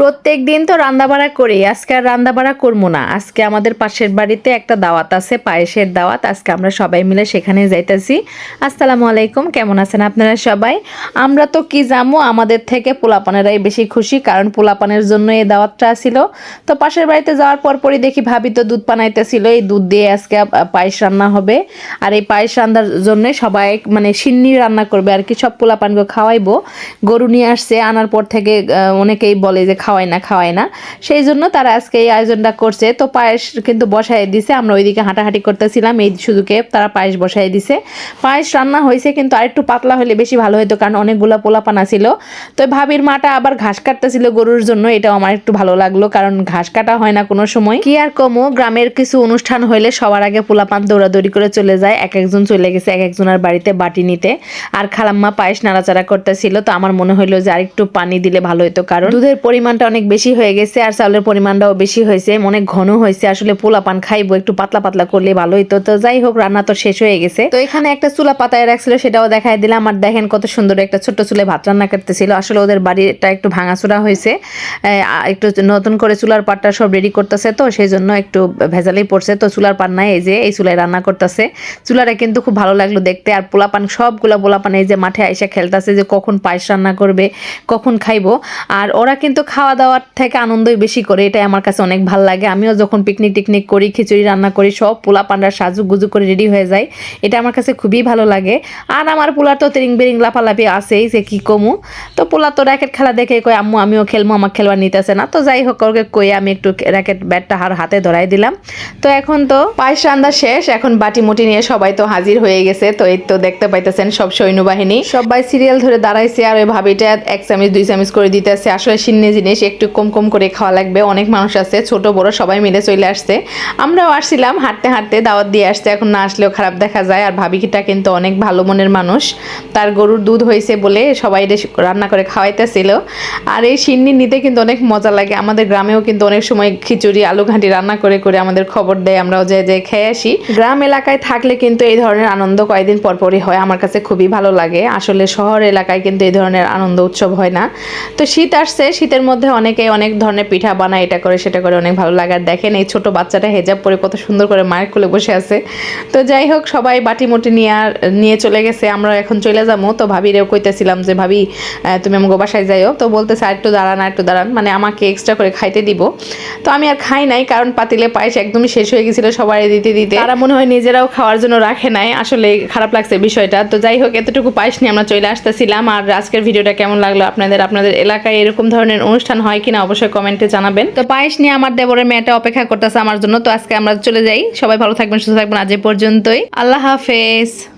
প্রত্যেক দিন তো রান্নাবাড়া করি, আজকে আর রান্নাবাড়া করব না। আজকে আমাদের পাশের বাড়িতে একটা দাওয়াত আছে, পায়েসের দাওয়াত, আজকে আমরা সবাই মিলে সেখানে যাইতেছি। আসসালামু আলাইকুম, কেমন আছেন আপনারা সবাই? আমরা তো কি জামু, আমাদের থেকে পোলাপানেরাই বেশি খুশি, কারণ পোলাপানের জন্য এই দাওয়াতটা ছিল। তো পাশের বাড়িতে যাওয়ার পর পরই দেখি ভাবি তো দুধ বানাইতেছিল, এই দুধ দিয়ে আজকে পায়েস রান্না হবে। আর এই পায়েস রান্নার জন্য সবাই মানে সিন্নি রান্না করবে, আর কি সব পোলাপানকে খাওয়াইবো। গরু নিয়ে আসছে, আনার পর থেকে অনেকেই বলে যে খাওয়ায় না খাওয়ায় না। সেই জন্য তারা আজকে এই আয়োজনটা করছে। তো পায়েস কিন্তু বসাই দিছে, আমরা ওইদিকে হাঁটাহাঁটি করতেছিলাম, এই শুধুকে তারা পায়েস বসাই দিছে। পায়েস রান্না হয়েছে কিন্তু আরেকটু পাতলা হলে বেশি ভালো হতো কারণ অনেকগুলো পোলাপানা ছিল তো ভাবির মাটা আবার ঘাস কাটতেছিল গরুর জন্য, এটাও আমার একটু ভালো লাগল, কারণ ঘাস কাটা হয় না কোনো সময়। কি আর কমো, গ্রামের কিছু অনুষ্ঠান হইলে সবার আগে পোলাপান দৌড়াদৌড়ি করে চলে যায়, এক একজন চলে গেছে, এক একজনের বাড়িতে বাটি নিতে। আর খালাম্মা পায়েস নাড়াচাড়া করতেছিল, তো আমার মনে হইল যে আরেকটু পানি দিলে ভালো হতো কারণ দুধের পরিমাণটা অনেক বেশি হয়ে গেছে আর চাউলের পরিমাণটাও বেশি হয়েছে। অনেক ঘন হয়েছে। আসলে পোলাপান খাইবো, একটু পাতলা পাতলা করলে ভালো হতো তো যাই হোক, রান্না তো শেষ হয়ে গেছে। তো এখানে একটা চুলা পাতায় রাখছিল, সেটাও দেখাই দিলাম। আর দেখেন কত সুন্দর একটা ছোট্ট চুলে ভাত রান্না করতেছিল। আসলে ওদের বাড়িটা একটু ভাঙাচোরা হয়েছে। একটু নতুন করে চুলার পাটটা সব রেডি করতেছে তো সেই জন্য একটু ভেজালেই পড়ছে। তো চুলার পাট নাই, এই যে এই চুলায় রান্না করতেছে। চুলাটা কিন্তু খুব ভালো লাগল দেখতে। আর পোলাপান সবগুলা পোলাপান এই যে মাঠে আইসা খেলতেছে যে কখন পায়েস রান্না করবে, কখন খাইবো। আর ওরা কিন্তু খাওয়া দাওয়ার থেকে আনন্দই বেশি করে, এটাই আমার কাছে অনেক ভালো লাগে। আমিও যখন পিকনিক টিকনিক করি, খিচুড়ি রান্না করি, সব পোলা পান্ডার সাজু গুজু করে রেডি হয়ে যায়। এটা আমার কাছে খুবই ভালো লাগে। আর আমার পোলার তো তিরিং বিরিং লাফালাফি আছেই যে কি কমু? তো পোলা তো র্যাকেট খেলা দেখে কই আম্মু, আমিও খেলব আমার খেলবার নিতেছে না। তো যাই হোক, ওকে কই আমি একটু র্যাকেট ব্যাটটা হার হাতে ধরাই দিলাম। তো এখন তো পায়েস রান্না শেষ, এখন বাটি মুটি নিয়ে সবাই তো হাজির হয়ে গেছে। তো এই তো দেখতে পাইতেছেন সব সৈন্যবাহিনী। সবাই সিরিয়াল ধরে দাঁড়াইছে, আর ওই ভাবিটা এক চামচ, দুই চামচ করে দিতেছে। আসলে সিন্নি জিনিস একটু কম কম করে খাওয়া লাগবে। অনেক মানুষ আছে, ছোট, বড়, সবাই মিলে চলে আসছে। আমরাও আসছিলাম, হাঁটতে হাঁটতে দাওয়াত দিয়ে আসছে। এখন না আসলেও খারাপ দেখা যায়। আর ভাবিকিটা কিন্তু অনেক ভালো মনের মানুষ। তার গরুর দুধ হয়েছে বলে সবাই রান্না করে খাওয়াইতেছিল। আর এই সিন্নি নিতে কিন্তু অনেক মজা লাগে। আমাদের গ্রামেও কিন্তু অনেক সময় খিচুড়ি, আলু ঘাঁটি রান্না করে করে আমাদের খবর দেয়। আমরাও যে যে খেয়ে আসি। গ্রাম এলাকায় থাকলে কিন্তু এই ধরনের আনন্দ কয়েকদিন পর পরই হয়। আমার কাছে খুবই ভালো লাগে। আসলে শহর এলাকায় কিন্তু এই ধরনের আনন্দ উৎসব হয় না। তো শীত আসছে, শীতের মধ্যে অনেকে অনেক ধরনের পিঠা বানায়, এটা করে, সেটা করে, অনেক ভালো লাগে। আর দেখেন এই ছোট বাচ্চাটা হেজাব পরে কত সুন্দর করে মায়ের কোলে বসে আছে। তো যাই হোক, সবাই বাটি মুটি নিয়ে আর, নিয়ে চলে গেছে আমরা এখন চলে যাব। তো ভাবিরেও কইতেছিলাম যে, ভাবি তুমি আমাকে বাসায় যাইও। তো বলতেছে, আর একটু দাঁড়ান, আর একটু দাঁড়ান। মানে আমাকে এক্সট্রা করে খাইতে দিব। তো আমি আর খাই নাই, কারণ পাতিলে পায়েস একদমই শেষ হয়ে গেছিল সবাই দিতে দিতে। তারা মনে হয় নিজেরাও খাওয়ার জন্য রাখে নাই। আসলে খারাপ লাগছে বিষয়টা। তো যাই হোক, এতটুকু পায়েস নিয়ে আমরা চলে আসতেছিলাম। আর আজকের ভিডিওটা কেমন লাগল আপনাদের? আপনাদের এলাকায় এরকম ধরনের অনুষ্ঠান হয় কিনা অবশ্যই কমেন্টে জানাবেন। তো পায়েস নিয়ে আমার দেবরের মেয়েটা অপেক্ষা করতেছে আমার জন্য। তো আজকে আমরা চলে যাই। সবাই ভালো থাকবেন, সুস্থ থাকবেন। আজ পর্যন্তই। আল্লাহ হাফেজ।